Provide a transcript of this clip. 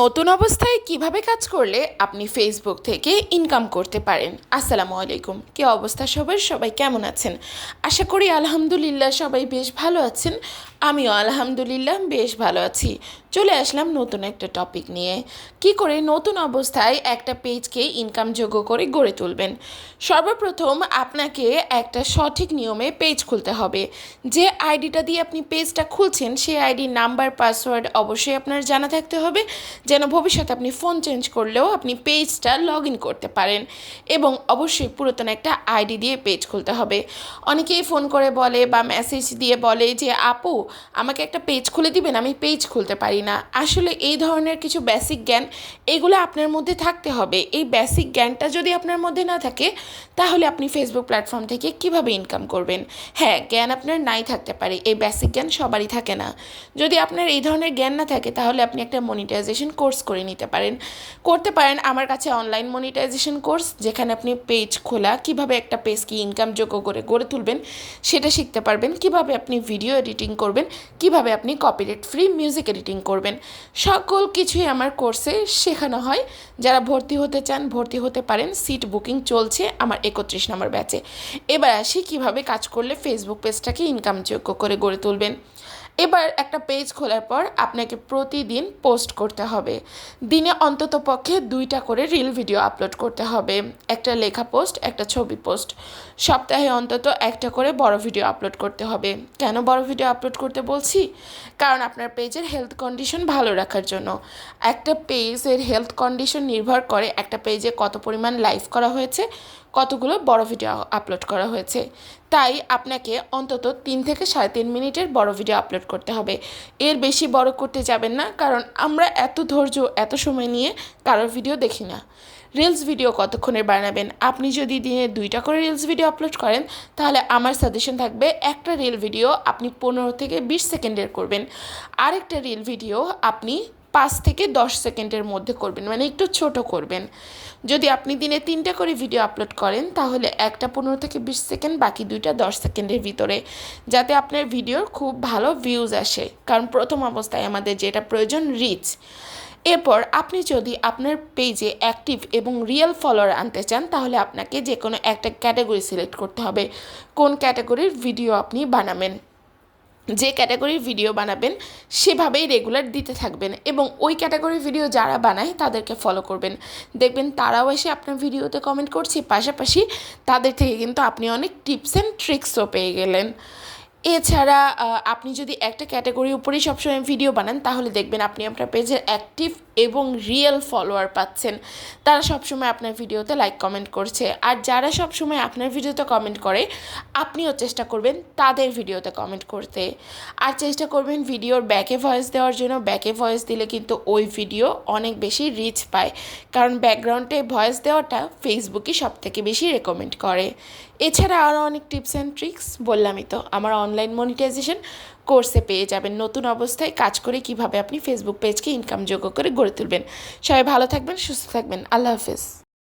নতুন অবস্থায় কীভাবে কাজ করলে আপনি ফেসবুক থেকে ইনকাম করতে পারেন? আসসালামু আলাইকুম। কি অবস্থা সবার? সবাই কেমন আছেন? আশা করি আলহামদুলিল্লাহ সবাই বেশ ভালো আছেন। আমিও আলহামদুলিল্লাহ বেশ ভালো আছি। চলে আসলাম নতুন একটা টপিক নিয়ে। কি করে নতুন অবস্থায় একটা পেজকে ইনকামযোগ্য করে গড়ে তুলবেন? সর্বপ্রথম আপনাকে একটা সঠিক নিয়মে পেজ খুলতে হবে। যে আইডিটা দিয়ে আপনি পেজটা খুলছেন, সেই আইডির নাম্বার পাসওয়ার্ড অবশ্যই আপনার জানা থাকতে হবে। যেন ভবিষ্যতে আপনি ফোন চেঞ্জ করলেও আপনি পেজটা লগ ইন করতে পারেন এবং অবশ্যই পুরাতন একটা আইডি দিয়ে পেজ খুলতে হবে। অনেকেই ফোন করে বলে বা মেসেজ দিয়ে বলে যে, আপু, আমাকে একটা পেজ খুলে দিবেন, আমি পেজ খুলতে পারি না। আসলে এই ধরনের কিছু বেসিক জ্ঞান এগুলো আপনার মধ্যে থাকতে হবে। এই বেসিক জ্ঞানটা যদি আপনার মধ্যে না থাকে, তাহলে আপনি ফেসবুক প্ল্যাটফর্ম থেকে কীভাবে ইনকাম করবেন? হ্যাঁ জ্ঞান আপনার নাই থাকতে পারে, এই বেসিক জ্ঞান সবারই থাকে না। যদি আপনার এই ধরনের জ্ঞান না থাকে, তাহলে আপনি একটা মনিটাইজেশন কোর্স করে নিতে পারেন। করতে পারেন আমার কাছে অনলাইন মনিটাইজেশন কোর্স যেখানে আপনি পেজ খোলা, কীভাবে একটা পেজ পেজকে ইনকামযোগ্য করে গড়ে তুলবেন, সেটা শিখতে পারবেন। কীভাবে আপনি ভিডিও এডিটিং করবেন, কীভাবে আপনি কপিরাইট ফ্রি মিউজিক এডিটিং করবেন। সকল কিছুই আমার কোর্সে শেখানো হয়। যারা ভর্তি হতে চান, ভর্তি হতে পারেন। সিট বুকিং চলছে আমার একত্রিশ নম্বর ব্যাচে এবার আসি কীভাবে কাজ করলে ফেসবুক পেজটাকে ইনকামযোগ্য করে গড়ে তুলবেন। এবার একটা পেজ খোলার পর আপনাকে প্রতিদিন পোস্ট করতে হবে। দিনে অন্তত পক্ষে দুইটা করে রিল ভিডিও আপলোড করতে হবে। একটা লেখা পোস্ট একটা ছবি পোস্ট সপ্তাহে অন্তত একটা করে বড় ভিডিও আপলোড করতে হবে। কেন বড় ভিডিও আপলোড করতে বলছি? কারণ আপনার পেজের হেলথ কন্ডিশন ভালো রাখার জন্য। একটা পেজের হেলথ কন্ডিশন নির্ভর করে একটা পেজে কত পরিমাণ লাইভ করা হয়েছে, কতগুলো বড় ভিডিও আপলোড করা হয়েছে। তাই আপনাকে অন্তত তিন থেকে সাড়ে তিন মিনিটের বড় ভিডিও আপলোড করতে হবে। এর বেশি বড় করতে যাবেন না, কারণ আমরা এত ধৈর্য, এত সময় নিয়ে কারোর ভিডিও দেখি না। রিলস ভিডিও কতক্ষণের বানাবেন? আপনি যদি দিনে দুইটা করে রিলস ভিডিও আপলোড করেন, তাহলে আমার সাজেশন থাকবে একটা রিল ভিডিও আপনি পনেরো থেকে বিশ সেকেন্ডের করবেন। আরেকটা রিল ভিডিও আপনি পাঁচ থেকে দশ সেকেন্ডের মধ্যে করবেন মানে একটু ছোট করবেন। যদি আপনি দিনে তিনটা করে ভিডিও আপলোড করেন, তাহলে একটা পনেরো থেকে বিশ সেকেন্ড, বাকি দুইটা দশ সেকেন্ডের ভিতরে, যাতে আপনার ভিডিওর খুব ভালো ভিউজ আসে। কারণ প্রথম অবস্থায় আমাদের যেটা প্রয়োজন রিচ এরপর আপনি যদি আপনার পেজে অ্যাক্টিভ এবং রিয়েল ফলোয়ার আনতে চান, তাহলে আপনাকে যে কোনো একটা ক্যাটাগরি সিলেক্ট করতে হবে। কোন ক্যাটাগরির ভিডিও আপনি বানাবেন? যে ক্যাটাগরির ভিডিও বানাবেন, সেভাবেই রেগুলার দিতে থাকবেন এবং ওই ক্যাটাগরির ভিডিও যারা বানায়, তাদেরকে ফলো করবেন। দেখবেন তারাও এসে আপনার ভিডিওতে কমেন্ট করছে, পাশাপাশি তাদের থেকে কিন্তু আপনি অনেক টিপস অ্যান্ড ট্রিক্সও পেয়ে গেলেন। এছাড়া আপনি যদি একটা ক্যাটাগরির উপরেই সবসময় ভিডিও বানান, তাহলে দেখবেন আপনি আপনার পেজের অ্যাক্টিভ এবং রিয়েল ফলোয়ার পাচ্ছেন। তারা সবসময় আপনার ভিডিওতে লাইক কমেন্ট করছে। আর যারা সবসময় আপনার ভিডিওতে কমেন্ট করে, আপনিও চেষ্টা করবেন তাদের ভিডিওতে কমেন্ট করতে। আর চেষ্টা করবেন ভিডিওর ব্যাকে ভয়েস দেওয়ার জন্য। ব্যাকে ভয়েস দিলে কিন্তু ওই ভিডিও অনেক বেশি রিচ পায়। কারণ ব্যাকগ্রাউন্ডে ভয়েস দেওয়াটা ফেসবুকই সব থেকে বেশি রেকমেন্ড করে। এছাড়া আরও অনেক টিপস অ্যান্ড ট্রিক্স বললামই তো, আমার অনলাইন মনিটাইজেশন কোর্সে পেয়ে যাবেন। নতুন অবস্থায় কাজ করে কীভাবে আপনি ফেসবুক পেজকে ইনকামযোগ্য করে গড়ে তুলবেন। সবাই ভালো থাকবেন, সুস্থ থাকবেন। আল্লাহ হাফেজ।